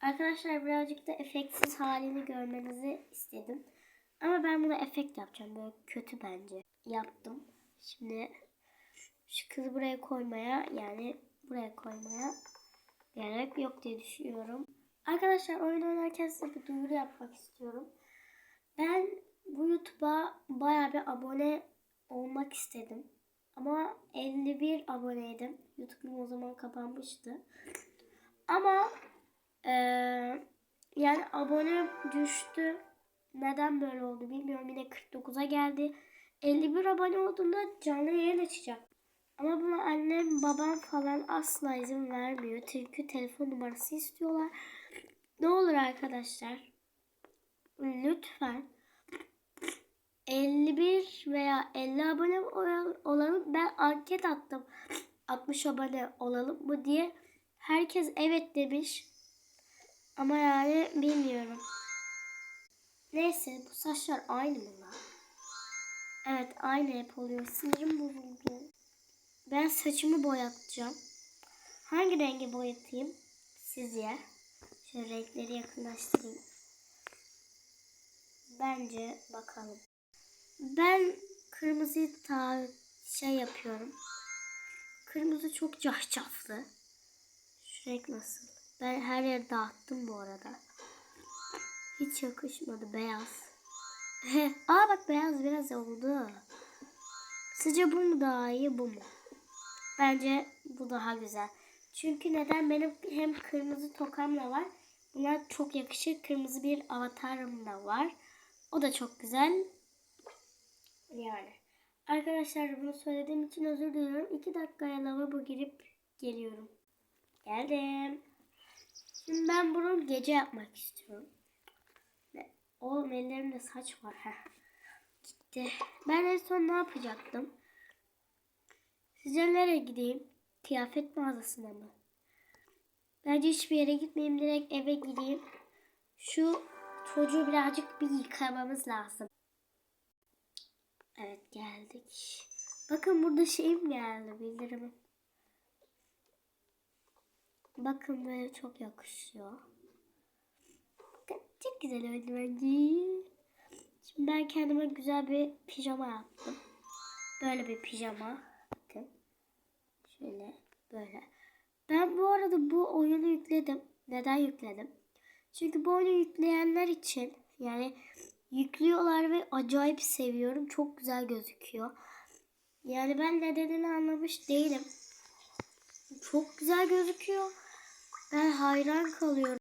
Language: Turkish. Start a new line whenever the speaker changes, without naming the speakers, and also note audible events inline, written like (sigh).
Arkadaşlar birazcık da efektsiz halini görmenizi istedim. Ama ben buna efekt yapacağım. Böyle kötü bence. Yaptım. Şimdi şu kızı buraya koymaya yani buraya koymaya gerek yok diye düşünüyorum. Arkadaşlar oyun oynarken size bir duyuru yapmak istiyorum. Ben bu YouTube'a baya bir abone olmak istedim. Ama 51 aboneydim. YouTube'um o zaman kapanmıştı. Ama yani abone düştü. Neden böyle oldu bilmiyorum. Yine 49'a geldi. 51 abone olduğunda canlı yayın açacak. Ama buna annem babam falan asla izin vermiyor. Çünkü telefon numarası istiyorlar. Ne olur arkadaşlar. Lütfen 51 veya 50 abone ol- olalım. Ben anket attım. 60 abone olalım mı diye. Herkes evet demiş. Ama yani bilmiyorum. Neyse bu saçlar aynı mı lan? Evet aynı hep oluyor. Sinirim bozuldu. Ben saçımı boyatacağım. Hangi rengi boyatayım sizce? Şöyle renkleri yakınlaştırayım. Bence bakalım. Ben kırmızıyı ta şey yapıyorum. Kırmızı çok cahcaflı. Şu renk nasıl? Ben her yere dağıttım bu arada. Hiç yakışmadı beyaz. (laughs) Aa bak beyaz biraz oldu. Sizce bu mu daha iyi bu mu? Bence bu daha güzel. Çünkü neden benim hem kırmızı tokam da var. Buna çok yakışır. Kırmızı bir avatarım da var. O da çok güzel. Yani. Arkadaşlar bunu söylediğim için özür diliyorum. İki dakikaya lavabo girip geliyorum. Geldim. Şimdi ben bunu gece yapmak istiyorum. Oğlum ellerimde saç var. Heh. Gitti. Ben en son ne yapacaktım? Sizce nereye gideyim? Kıyafet mağazasına mı? Bence hiçbir yere gitmeyeyim. Direkt eve gideyim. Şu çocuğu birazcık bir yıkamamız lazım. Evet geldik. Bakın burada şeyim geldi bildirimim. Bakın böyle çok yakışıyor. Çok güzel oldu bence. Şimdi ben kendime güzel bir pijama yaptım. Böyle bir pijama. Bakın. Şöyle böyle. Ben bu arada bu oyunu yükledim. Neden yükledim? Çünkü bu oyunu yükleyenler için yani yüklüyorlar ve acayip seviyorum. Çok güzel gözüküyor. Yani ben nedenini anlamış değilim. Çok güzel gözüküyor. Ben hayran kalıyorum.